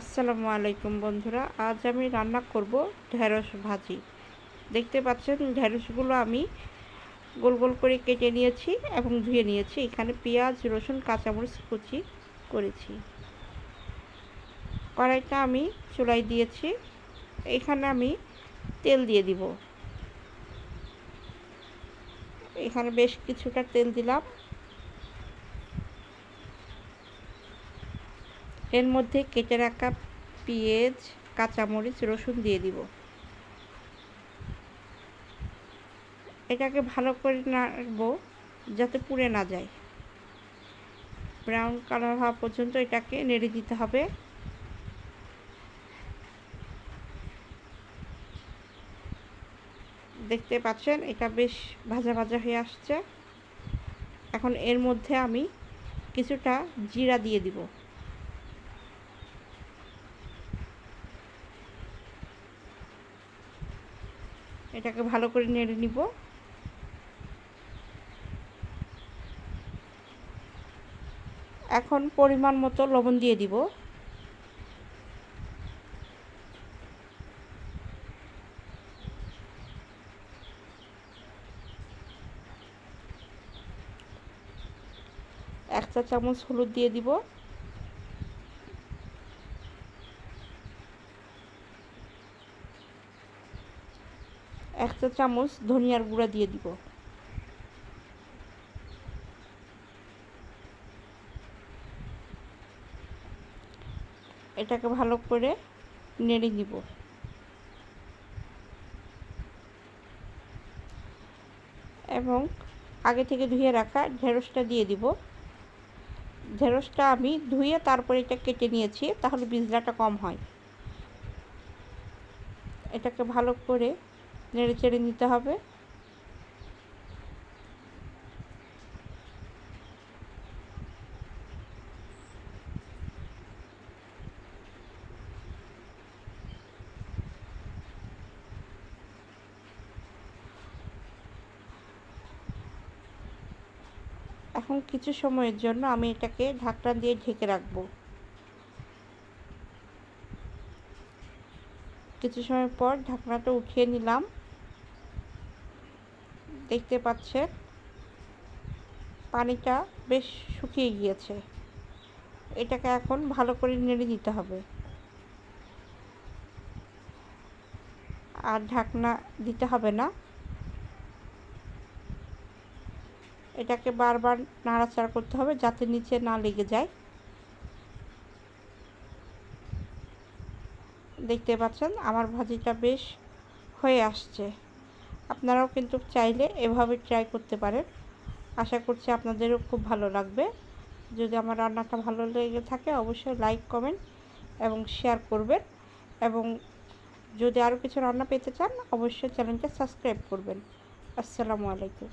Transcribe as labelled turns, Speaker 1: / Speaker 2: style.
Speaker 1: আসসালামু আলাইকুম বন্ধুরা, আজ আমি রান্না করব ঢেঁড়স ভাজি। দেখতে পাচ্ছেন ঢেঁড়সগুলো আমি গোল গোল করে কেটে নিয়েছি এবং ধুয়ে নিয়েছি। এখানে পেঁয়াজ, রসুন, কাঁচামরিচ কুচি করেছি। কড়াইটা আমি চুলাই দিয়েছি। এখানে আমি তেল দিয়ে দিব। এখানে বেশ কিছুটা তেল দিলাম। এর মধ্যে কেটে রাখা পেঁয়াজ, কাঁচামরিচ, রসুন দিয়ে দিব। এটাকে ভালো করে নাড়বো যাতে পুড়ে না যায়। ব্রাউন কালার হওয়া পর্যন্ত এটাকে নেড়ে দিতে হবে। দেখতে পাচ্ছেন, এটা বেশ ভাজা ভাজা হয়ে আসছে। এখন এর মধ্যে আমি কিছুটা জিরা দিয়ে দিব। এটাকে ভালো করে নেড়ে নিব। এখন পরিমাণ মতো লবণ দিয়ে দিব। এক চা চামচ হলুদ দিয়ে দিব। এক চা চামচ ধনিয়ার গুঁড়া দিয়ে দিব। এটাকে ভালো করে নেড়ে দিব এবং আগে থেকে ধুয়ে রাখা ঢেঁড়সটা দিয়ে দিব। ঢেঁড়সটা আমি ধুয়ে তারপরে এটা কেটে নিয়েছি, তাহলে বিজলাটা কম হয়। এটাকে ভালো করে নেড়ে চেড়ে নিতে হবে। এখন কিছু সময়ের জন্য আমি এটাকে ঢাকনা দিয়ে ঢেকে রাখব। কিছু সময় পর ঢাকনাটা উঠিয়ে নিলাম। দেখতে পাচ্ছেন পানিটা বেশ শুকিয়ে গিয়েছে। এটাকে এখন ভালো করে নেড়ে দিতে হবে। আর ঢাকনা দিতে হবে না। এটাকে বারবার নাড়াচাড়া করতে হবে যাতে নিচে না লেগে যায়। দেখতে পাচ্ছেন, আমার ভাজিটা বেশ হয়ে আসছে। আপনারাও কিন্তু চাইলে এভাবে ট্রাই করতে পারেন। আশা করছি আপনাদেরও খুব ভালো লাগবে। যদি আমার রান্নাটা ভালো লেগে থাকে, অবশ্যই লাইক কমেন্ট এবং শেয়ার করবেন। এবং যদি আরও কিছু রান্না পেতে চান, অবশ্যই চ্যানেলটা সাবস্ক্রাইব করবেন। আসসালামু আলাইকুম।